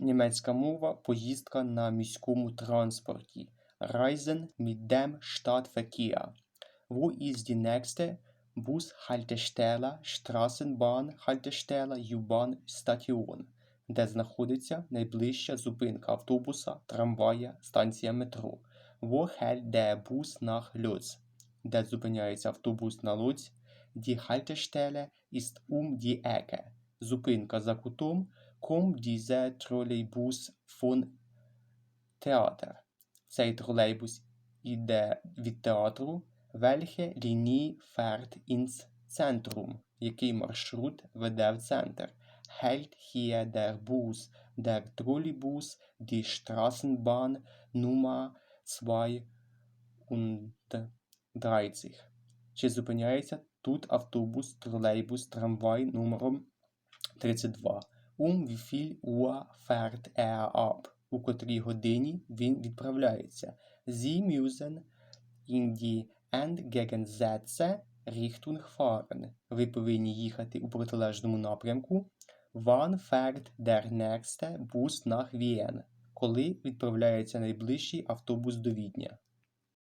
Німецька мова поїздка на міському транспорті. Reisen mit dem Stadtverkehr. Wo ist die nächste Bushaltestelle, Straßenbahn, Haltestelle, U-Bahn, Station? Де знаходиться найближча зупинка автобуса, трамвая, станція метро? Wo hält der Bus nach Lodz? Де зупиняється автобус на Лодзь? Die Haltestelle ist um die Ecke. Зупинка за кутом. Kommt dieser Trolleybus von Theater? Цей тролейбус іде від театру. Welche Linie fährt ins Zentrum? Який маршрут веде в центр? Hält hier der Bus, der Trolleybus, die Straßenbahn Nummer 32? Чи зупиняється тут автобус, тролейбус, трамвай номером 32? Um wie viel Uhr fährt er ab? У котрій годині він відправляється? Sie müssen in die entgegengesetzte Richtung fahren. Ви повинні їхати у протилежному напрямку. Wann fährt der nächste Bus nach Wien? Коли відправляється найближчий автобус до Відня?